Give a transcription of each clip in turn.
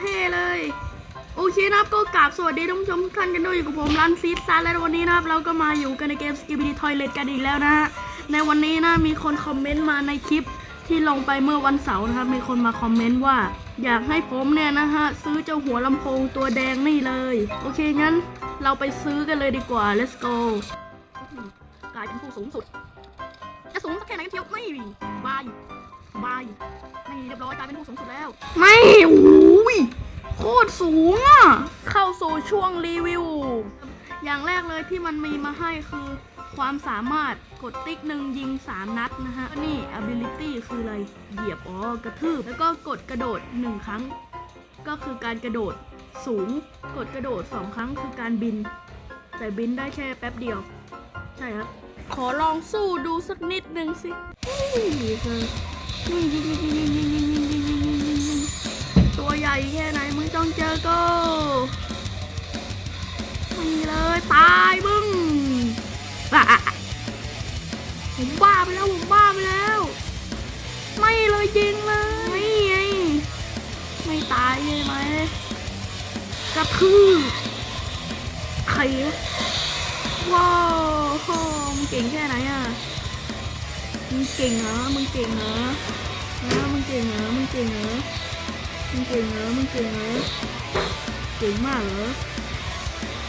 เคนะครับก็กราบสวัสดีท่านผู้ชมทุกท่านกันด้วยอยู่กับผมรันซีดซาและวันนี้นะครับเราก็มาอยู่กันในเกม s k i b b y Toilet กันอีกแล้วนะฮะในวันนี้นะมีคนคอมเมนต์มาในคลิปที่ลงไปเมื่อวันเสาร์นะครับมีคนมาคอมเมนต์ว่า อยากให้ผมเนี่ยนะฮะซื้อเจ้าหัวลำโพงตัวแดงนี่เลย โอเคงั้นเราไปซื้อกันเลยดีกว่า let's go กลายเป็นผู้สูงสุดจะสูงสักแค่ไหนกันเชียวไม่บายบายนี่เรียบร้อยกลายเป็นผู้สูงสุดแล้ว ไม่โอ้ยโคตร สูงอะ เข้าสู่ช่วงรีวิว อย่างแรกเลยที่มันมีมาให้คือ ความสามารถกดติ๊กหนึ่งยิง 3 นัดนะฮะ นี่ ability คืออะไร เหยียบ อ๋อ กระทืบ แล้วก็กดกระโดด 1 ครั้ง ก็คือการกระโดดสูง กดกระโดด 2 ครั้งคือการบิน แต่บินได้แค่แป๊บเดียว ใช่ครับ ขอลองสู้ดูสักนิดหนึ่งสินี่คือนี่ยิงยิ ไปแล้วผมบ้าไปแล้ว ไม่เลยยิงเลยไม่ไงไม่ตายใช่ไหมกระทืบใครว้าวโหมึงเก่งแค่ไหนอะมึงเก่งเหรอมึงเก่งเหรอฮะมึงเก่งเหรอมึงเก่งเหรอมึงเก่งเหรอมึงเก่งเหรอเก่งมากเหรอ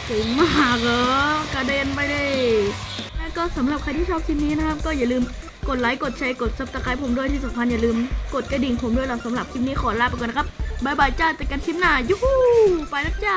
เก่งมากเหรอกระเด็นไปดิแล้ว ก็สำหรับใครที่ชอบคลิปนี้นะครับ ก็อย่าลืมกดไลค์กดแชร์กดซับสไครป์ผมด้วยที่สำคัญอย่าลืมกดกระดิ่งผมด้วยหลังสำหรับคลิปนี้ขอลาไปก่อนนะครับบ๊ายบายจ้าเจอกันคลิปหน้ายูฮูไปแล้วจ้า